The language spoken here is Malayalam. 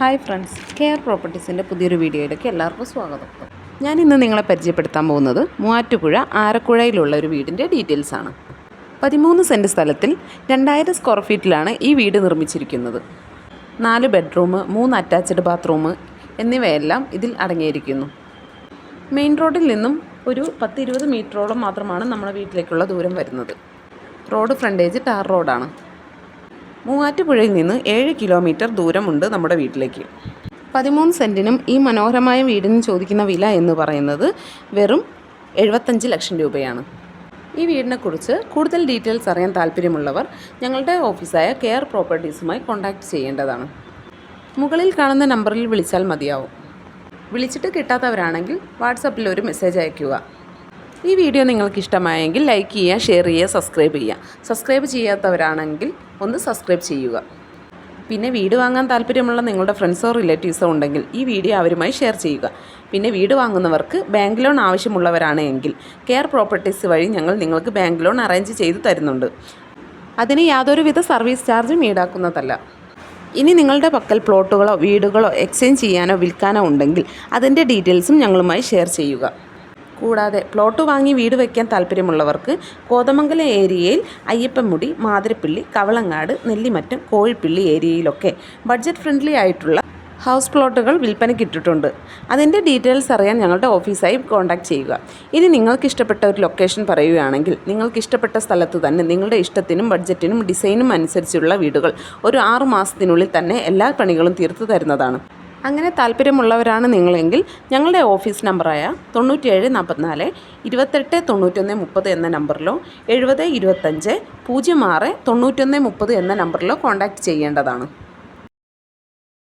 ഹായ് ഫ്രണ്ട്സ് കെയർ പ്രോപ്പർട്ടീസിന്റെ പുതിയൊരു വീഡിയോയിലേക്ക് എല്ലാവർക്കും സ്വാഗതം. ഞാൻ ഇന്ന് നിങ്ങളെ പരിചയപ്പെടുത്താൻ പോകുന്നത് മൂവാറ്റുപുഴ ആരക്കുഴയിലുള്ള ഒരു വീടിന്റെ ഡീറ്റെയിൽസ് ആണ്. പതിമൂന്ന് സെന്റ് സ്ഥലത്തിൽ രണ്ടായിരം സ്ക്വയർ ഫീറ്റിലാണ് ഈ വീട് നിർമ്മിച്ചിരിക്കുന്നത്. നാല് ബെഡ്റൂം മൂന്ന് അറ്റാച്ച്ഡ് ബാത്റൂം എന്നിവയെല്ലാം ഇതിൽ അടങ്ങിയിരിക്കുന്നു. മെയിൻ റോഡിൽ നിന്നും ഒരു പത്ത് ഇരുപത് മീറ്ററോളം മാത്രമാണ് നമ്മുടെ വീട്ടിലേക്കുള്ള ദൂരം വരുന്നത്. റോഡ് ഫ്രണ്ടേജ് ടാർ റോഡാണ്. മൂവാറ്റുപുഴയിൽ നിന്ന് ഏഴ് കിലോമീറ്റർ ദൂരമുണ്ട് നമ്മുടെ വീട്ടിലേക്ക്. പതിമൂന്ന് സെന്റിനും ഈ മനോഹരമായ വീടിനും ചോദിക്കുന്ന വില എന്ന് പറയുന്നത് വെറും എഴുപത്തഞ്ച് ലക്ഷം രൂപയാണ്. ഈ വീടിനെക്കുറിച്ച് കൂടുതൽ ഡീറ്റെയിൽസ് അറിയാൻ താല്പര്യമുള്ളവർ ഞങ്ങളുടെ ഓഫീസായ കെയർ പ്രോപ്പർട്ടീസുമായി കോൺടാക്റ്റ് ചെയ്യേണ്ടതാണ്. മുകളിൽ കാണുന്ന നമ്പറിൽ വിളിച്ചാൽ മതിയാവും. വിളിച്ചിട്ട് കിട്ടാത്തവരാണെങ്കിൽ വാട്സപ്പിൽ ഒരു മെസ്സേജ് അയയ്ക്കുക. ഈ വീഡിയോ നിങ്ങൾക്ക് ഇഷ്ടമായെങ്കിൽ ലൈക്ക് ചെയ്യുക ഷെയർ ചെയ്യുക സബ്സ്ക്രൈബ് ചെയ്യുക. സബ്സ്ക്രൈബ് ചെയ്യാത്തവരാണെങ്കിൽ ഒന്ന് സബ്സ്ക്രൈബ് ചെയ്യുക. പിന്നെ വീട് വാങ്ങാൻ താല്പര്യമുള്ള നിങ്ങളുടെ ഫ്രണ്ട്സോ റിലേറ്റീവ്സോ ഉണ്ടെങ്കിൽ ഈ വീഡിയോ അവരുമായി ഷെയർ ചെയ്യുക. പിന്നെ വീട് വാങ്ങുന്നവർക്ക് ബാങ്ക് ലോൺ ആവശ്യമുള്ളവരാണ് എങ്കിൽ കെയർ പ്രോപ്പർട്ടീസ് വഴി ഞങ്ങൾ നിങ്ങൾക്ക് ബാങ്ക് ലോൺ അറേഞ്ച് ചെയ്ത് തരുന്നുണ്ട്. അതിന് യാതൊരുവിധ സർവീസ് ചാർജും ഈടാക്കുന്നതല്ല. ഇനി നിങ്ങളുടെ പക്കൽ പ്ലോട്ടുകളോ വീടുകളോ എക്സ്ചേഞ്ച് ചെയ്യാനോ വിൽക്കാനോ ഉണ്ടെങ്കിൽ അതിന്റെ ഡീറ്റെയിൽസും ഞങ്ങളുമായി ഷെയർ ചെയ്യുക. കൂടാതെ പ്ലോട്ട് വാങ്ങി വീട് വയ്ക്കാൻ താല്പര്യമുള്ളവർക്ക് കോതമംഗലം ഏരിയയിൽ അയ്യപ്പൻമുടി മാതിരപ്പിള്ളി കവളങ്ങാട് നെല്ലിമറ്റം കോഴിപ്പിള്ളി ഏരിയയിലൊക്കെ ബഡ്ജറ്റ് ഫ്രണ്ട്ലി ആയിട്ടുള്ള ഹൗസ് പ്ലോട്ടുകൾ വിൽപ്പനയ്ക്കിട്ടിട്ടുണ്ട് അതിന്റെ ഡീറ്റെയിൽസ് അറിയാൻ ഞങ്ങളുടെ ഓഫീസായി കോൺടാക്ട് ചെയ്യുക. ഇനി നിങ്ങൾക്ക് ഇഷ്ടപ്പെട്ട ഒരു ലൊക്കേഷൻ പറയുകയാണെങ്കിൽ നിങ്ങൾക്ക് ഇഷ്ടപ്പെട്ട സ്ഥലത്ത് തന്നെ നിങ്ങളുടെ ഇഷ്ടത്തിനും ബഡ്ജറ്റിനും ഡിസൈനും അനുസരിച്ചുള്ള വീടുകൾ ഒരു ആറു മാസത്തിനുള്ളിൽ തന്നെ എല്ലാ പണികളും തീർത്തു തരുന്നതാണ്. അങ്ങനെ താല്പര്യമുള്ളവരാണ് നിങ്ങളെങ്കിൽ ഞങ്ങളുടെ ഓഫീസ് നമ്പറായ തൊണ്ണൂറ്റിയേഴ് നാൽപ്പത്തിനാല് ഇരുപത്തെട്ട് തൊണ്ണൂറ്റൊന്ന് മുപ്പത് എന്ന നമ്പറിലോ എഴുപത് ഇരുപത്തഞ്ച് പൂജ്യം ആറ് തൊണ്ണൂറ്റൊന്ന് മുപ്പത് എന്ന നമ്പറിലോ കോൺടാക്റ്റ് ചെയ്യേണ്ടതാണ്.